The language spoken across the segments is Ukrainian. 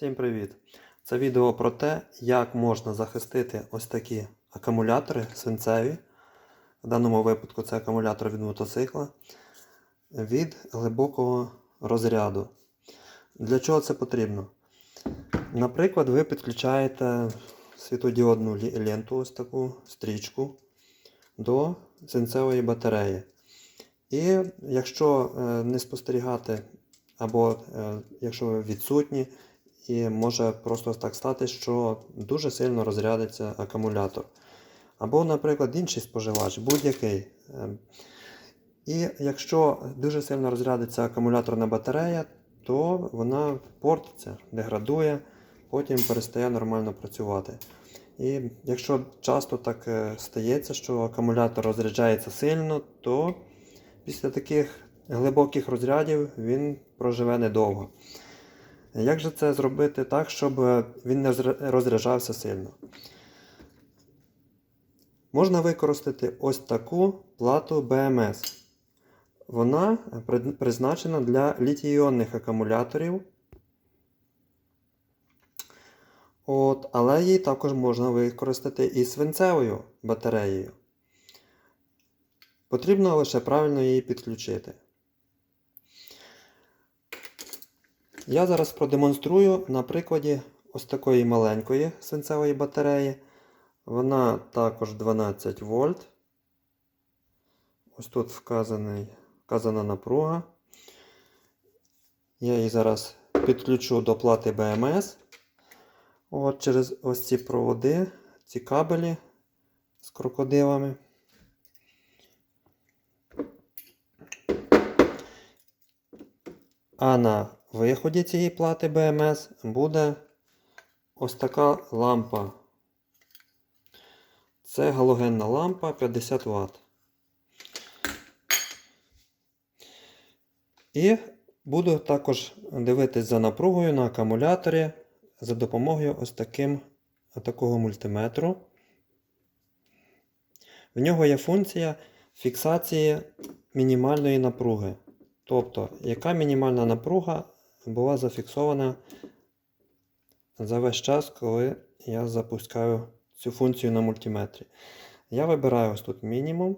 Всім привіт! Це відео про те, як можна захистити ось такі акумулятори свинцеві. В даному випадку це акумулятор від мотоцикла від глибокого розряду. Для чого це потрібно? Наприклад, ви підключаєте світодіодну ленту, ось таку стрічку до свинцевої батареї. І якщо е, не спостерігати, або е, якщо ви відсутні, і може просто так стати, що дуже сильно розрядиться акумулятор. Або, наприклад, інший споживач, будь-який. Е, І якщо дуже сильно розрядиться акумуляторна батарея, то вона портиться, деградує, потім перестає нормально працювати. І якщо часто так е, стається, що акумулятор розряджається сильно, то після таких глибоких розрядів він проживе недовго. Як же це зробити так, щоб е, він не розряджався сильно? Можна використати ось таку плату BMS. Вона призначена для літій-іонних акумуляторів. От, але її також можна використати і свинцевою батареєю. Потрібно лише правильно її підключити. Я зараз продемонструю на прикладі ось такої маленької свинцевої батареї. Вона також 12 вольт. Ось тут вказаний, вказана напруга. Я її зараз підключу до плати BMS. От через ось ці проводи, ці кабелі з крокодилами. А на виході цієї плати BMS буде ось така лампа. Це галогенна лампа 50 Вт. І буду також дивитись за напругою на акумуляторі за допомогою ось таким, такого мультиметру. В нього є функція фіксації мінімальної напруги. Тобто, яка мінімальна напруга була зафіксована за весь час, коли я запускаю цю функцію на мультиметрі. Я вибираю ось тут мінімум.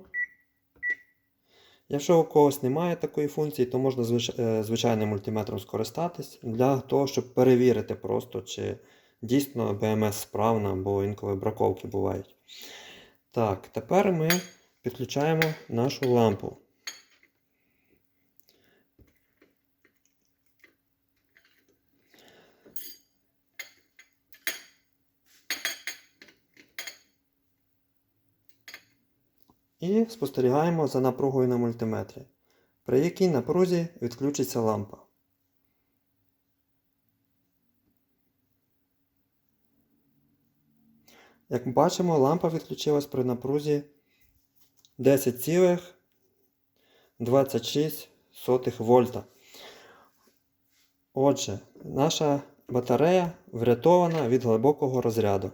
Якщо у когось немає такої функції, то можна е, звичайним мультиметром скористатись для того, щоб перевірити просто, чи дійсно BMS справна, бо інколи браковки бувають. Так, тепер ми підключаємо нашу лампу. І спостерігаємо за напругою на мультиметрі, при якій напрузі відключиться лампа. Як бачимо, лампа відключилась при напрузі 10,26 вольта. Отже, наша батарея врятована від глибокого розряду.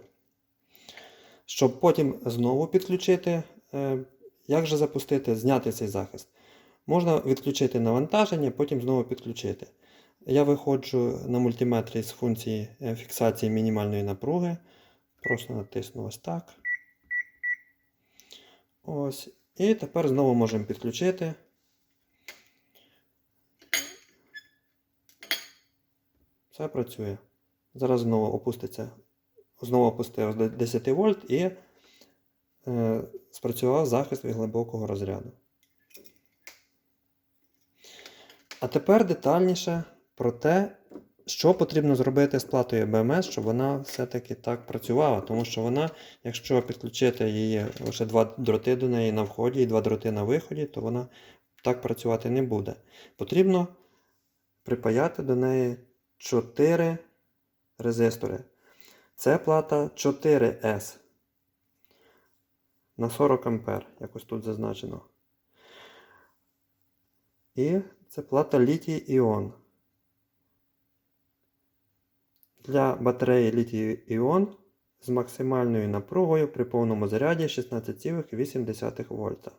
Щоб потім знову підключити, е, як же запустити, зняти цей захист? Можна відключити навантаження, потім знову підключити. Я виходжу на мультиметрі з функції е, фіксації мінімальної напруги. Просто натисну ось так. Ось. І тепер знову можемо підключити. Все працює. Зараз знову опуститься. Знову опустив до 10 вольт і спрацював захист від глибокого розряду. А тепер детальніше про те, що потрібно зробити з платою BMS, щоб вона все-таки так працювала. Тому що вона, якщо підключити її лише два дроти до неї на вході і два дроти на виході, то вона так працювати не буде. Потрібно припаяти до неї 4 резистори. Це плата 4S на 40 А, якось тут зазначено. І це плата літій іон. Для батареї літій іон з максимальною напругою при повному заряді 16,8 вольта.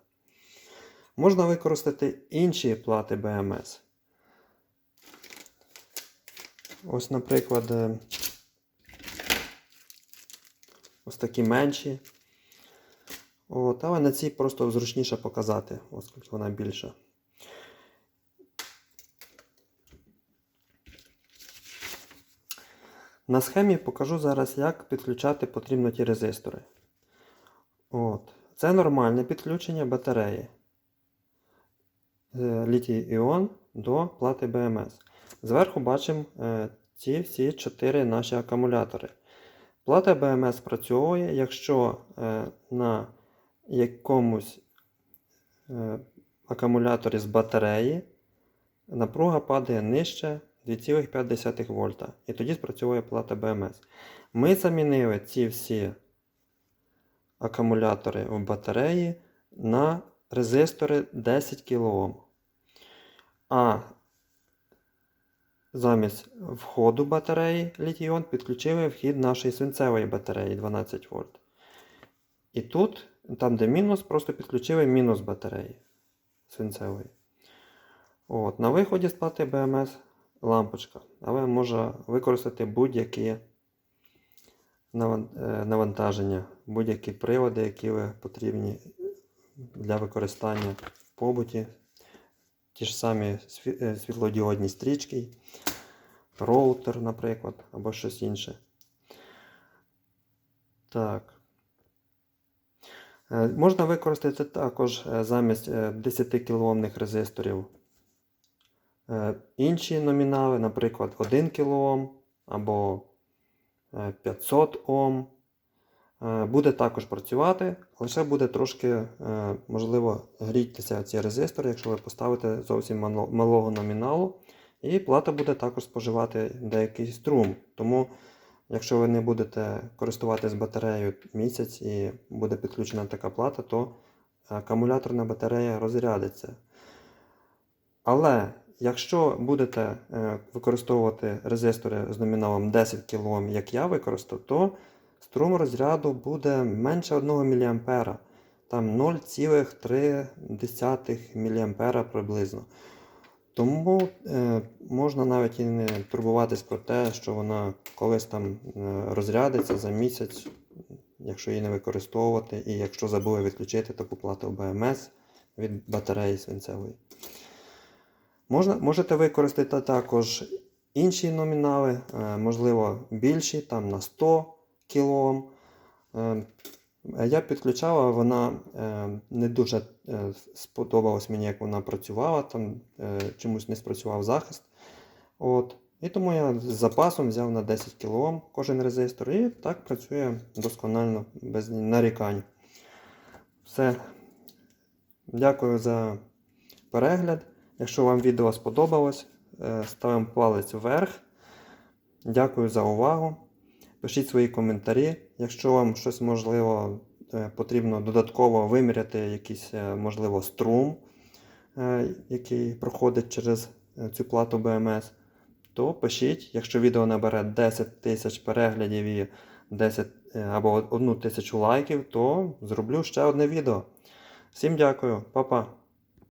Можна використати інші плати BMS. Ось, наприклад, е, ось такі менші. От, але на цій просто зручніше показати, оскільки вона більша. На схемі покажу зараз, як підключати потрібно ті резистори. От. Це нормальне підключення батареї е, літій іон до плати BMS. Зверху бачимо е, ці всі чотири наші акумулятори. Плата BMS працює, якщо е, на якомусь е, акумуляторі з батареї напруга падає нижче 2,5 вольта. І тоді спрацьовує плата BMS. Ми замінили ці всі акумулятори в батареї на резистори 10 кОм. А замість входу батареї літій-іон підключили вхід нашої свинцевої батареї 12 вольт. І тут, там де мінус, просто підключили мінус батареї свинцевої. От, на виході з плати BMS лампочка, але може використати будь-які е, навантаження, будь-які прилади, які ви потрібні для використання в побуті. Ті ж самі е, світлодіодні стрічки, роутер, наприклад, або щось інше. Так. Е, Можна використати також е, замість е, 10 кОмних резисторів е, інші номінали, наприклад, 1 кОм або е, 500 Ом. Е, Буде також працювати, лише буде трошки, е, можливо, грітися ці резистори, якщо ви поставите зовсім малого номіналу. І плата буде також споживати деякий струм. Тому, якщо ви не будете користуватись батареєю місяць і буде підключена така плата, то акумуляторна батарея розрядиться. Але якщо будете е, використовувати резистори з номіналом 10 кОм, як я використав, то струм розряду буде менше 1 мА. Там 0,3 мА приблизно. Тому е, можна навіть і не турбуватись про те, що вона колись там е, розрядиться за місяць, якщо її не використовувати, і якщо забули відключити таку плату БМС від батареї свинцевої. Можна, можете використати також інші номінали, е, можливо, більші, там на 100 кОм. Е, Я підключав, а вона е, не дуже е, сподобалась мені, як вона працювала, там е, чомусь не спрацював захист. От. І тому я з запасом взяв на 10 кОм кожен резистор і так працює досконально, без нарікань. Все. Дякую за перегляд. Якщо вам відео сподобалось, е, ставимо палець вверх. Дякую за увагу. Пишіть свої коментарі. Якщо вам щось можливо е, потрібно додатково виміряти якийсь, е, можливо, струм, е, який проходить через цю плату BMS, то пишіть. Якщо відео набере 10 тисяч переглядів і 10 е, або 1 тисячу лайків, то зроблю ще одне відео. Всім дякую, Па-па!